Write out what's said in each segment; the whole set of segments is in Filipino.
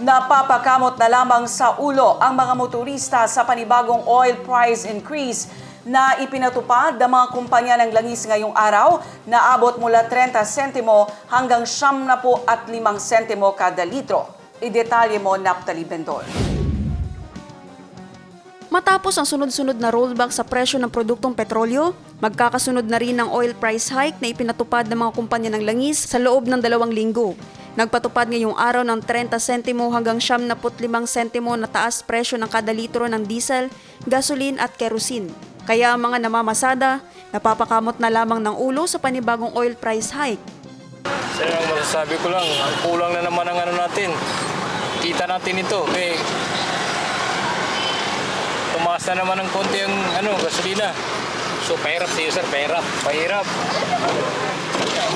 Napapakamot na lamang sa ulo ang mga motorista sa panibagong oil price increase na ipinatupad ng mga kumpanya ng langis ngayong araw na abot mula 30 sentimo hanggang 75 sentimo kada litro. Idetalye mo, Naptali Bendol. Matapos ang sunod-sunod na rollback sa presyo ng produktong petrolyo, magkakasunod na rin ang oil price hike na ipinatupad ng mga kumpanya ng langis sa loob ng dalawang linggo. Nagpatupad ngayong araw ng 30 sentimo hanggang 75 sentimo na taas presyo ng kada litro ng diesel, gasoline at kerosene. Kaya ang mga namamasada, napapakamot na lamang ng ulo sa panibagong oil price hike. Sir, ang masasabi ko lang, ang kulang na naman ang ano natin. Kita natin ito. Eh, tumaas na naman ng konti ang ano, gasolina. So, pahirap sa'yo, sir. Pahirap. Pahirap.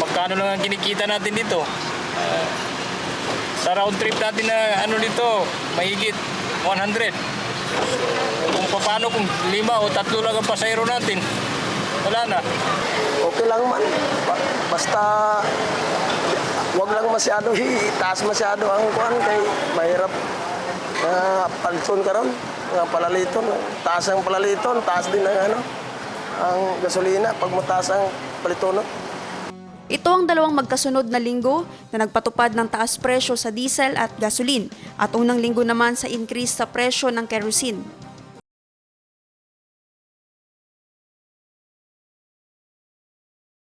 Magkano lang ang kinikita natin dito? Ah, sa round trip natin na ano dito, mahigit 100. Kung paano kung lima o tatlo lang ang pasayro natin, wala na. okay lang man. Ba- Basta wag lang masyado itaas masyado ang kuan kay mahirap na palson karon nga palaliton taas ang palaliton taas din ang ano ang gasolina pag mataas ang paliton Ito ang dalawang magkasunod na linggo na nagpatupad ng taas presyo sa diesel at gasoline at unang linggo naman sa increase sa presyo ng kerosene.